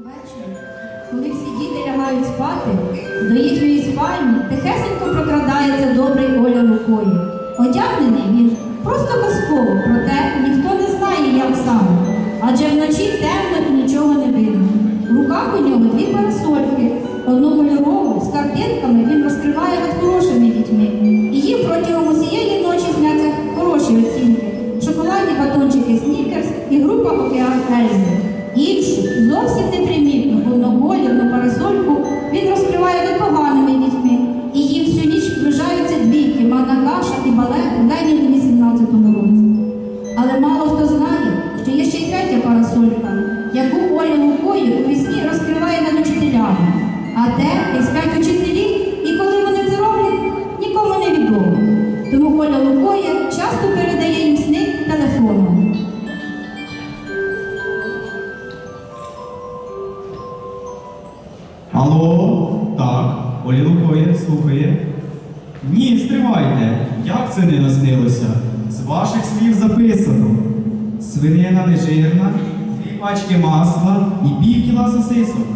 Увечері, коли всі діти лягають спати, до їхньої спальні тихесенько прокрадається добрий Оля Лукої. Одягнений він просто казково, проте ніхто не знає, як саме. Адже вночі темно і нічого не видно. В руках у нього дві парасольки. Одну кольорову з картинками він розкриває над хорошими дітьми. І їм протягом усієї ночі зняться хороші оцінки. Шоколадні батончики Снікерс і група Океан Ельзи. Іншу, зовсім непримітно непримітну, одноколірну парасольку він розкриває над поганими дітьми. І їм всю ніч вважаються двійки, манна каша і балет у 18-му році. Але мало хто знає, що є ще й третя парасолька, яку Оля Лукої у вісні розкриває над учителями. А де є спять учителі, так, слухає. Ні, стривайте, як це не наснилося? З ваших слів записано. Свинина нежирна, дві пачки масла і пів кіла сосисок.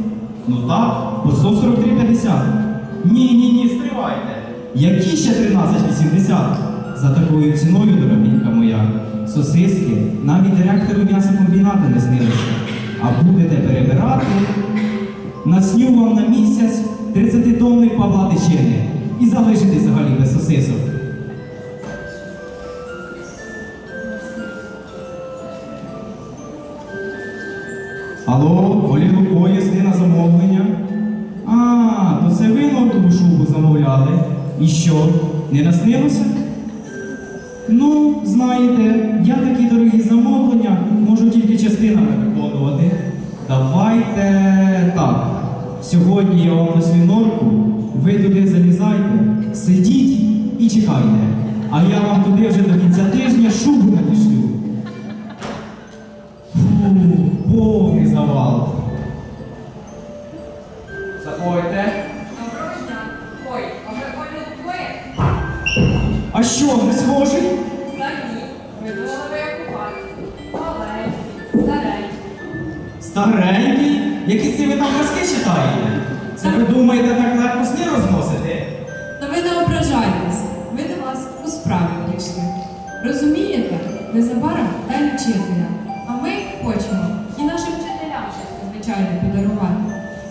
Ну так, по 143,50. Ні, ні, ні, стривайте. Які ще 13,80? За такою ціною, дорогенька моя, сосиски навіть директору м'ясокомбінату не снилися. А будете перебирати, Насню вам на місяць 30-тонний Павла Тичини і залишитесь взагалі без сосисок. Алло, Олі Лукої, сни на замовлення. А, то це ви нотову шубу замовляли. І що, не наснилося? Ну, знаєте, я такі дорогі замовлення можу тільки частинами виконувати. Давайте так. Сьогодні я вам нашлю норку, ви туди залізайте, сидіть і чекайте. А я вам туди вже до кінця тижня шубу надішлю. Фу, повний завал. Заходьте. Доброго дня. Ой, а ви Оля Лукоє? А що, не схожий? Та ні. Ви думали, ви як у вас. Маленький, старенький. Старенький? Які це ви там казки читаєте? Це ви думаєте так легко сни розносити? Та ви не ображайтесь, ми до вас у справі прийшли. Розумієте, незабаром день вчителя, а ми хочемо і нашим вчителям щось незвичайне подарувати.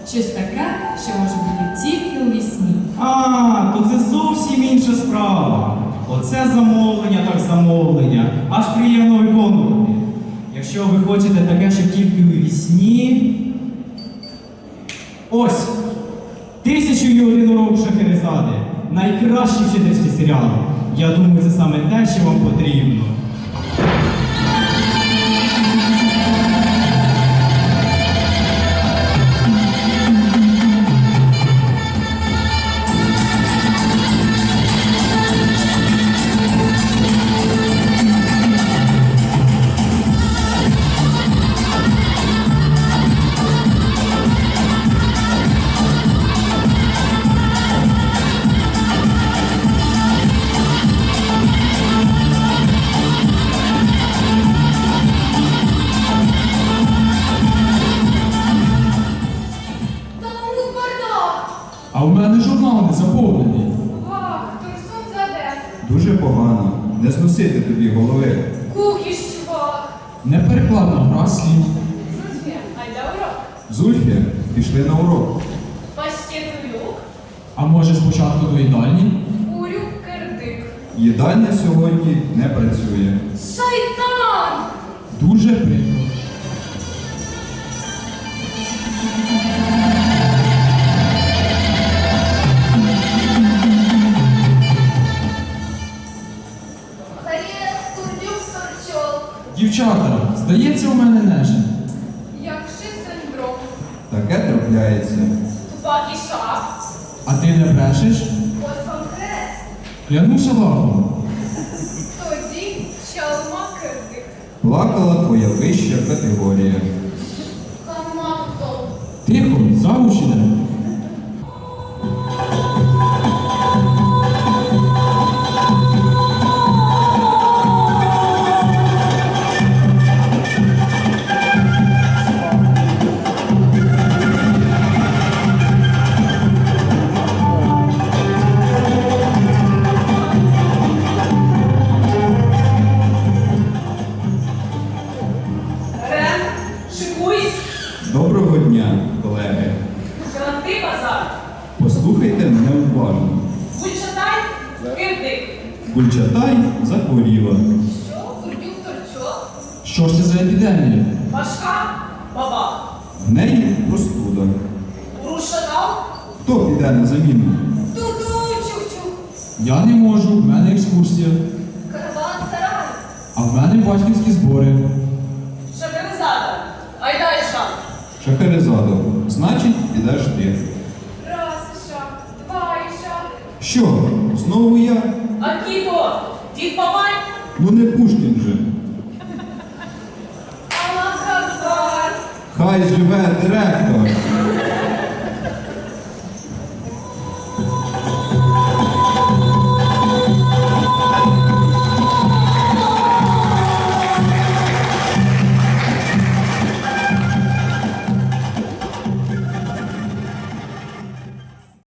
Щось таке, що може бути тільки у вісні. А, то це зовсім інша справа. Оце замовлення, так замовлення. Аж приємно виконувати. Якщо ви хочете таке, що тільки у вісні. Ось! Тисячу і один урок Шахерезади. Найкращі вчительські серіал. Я думаю, це саме те, що вам потрібно. В мене журнал не заповнений. Ах, Турсун заде. Дуже погано. Не зносити тобі голови. Кукіш, чувак. Неперекладна гра слів. Зульфія, айда урок. Зульфія, пішли на урок. Пастєтулюк, А може спочатку до їдальні? урюк, кирдик. Їдальня сьогодні не працює. Шайтан! Дуже прикро. Дівчата, здається, у мене нежить. Якши синдром. Таке трапляється. Тупак і шах. А ти не брешеш? Ось вам хрест. Клянуся лахом. Тоді чалма кирдик. Плакала твоя вища категорія. Хама. Тихо, замуж іде. Гульчатай захворіла. Що? Турдюк торчок. Що ж це за епідемія? Важка баба. В неї простуда. Урушанал. Хто піде на заміну? Ту-ду, чух-чух. Я не можу, в мене екскурсія. Караван сарай. А в мене батьківські збори. Шахерезада. Айда Іша. Шахерезада. Значить, підеш ти. Раз Іша. Два Іша. Що? Знову я? А кіто? Дід Бабай? Ну не Пушкін же. Хай живе директор.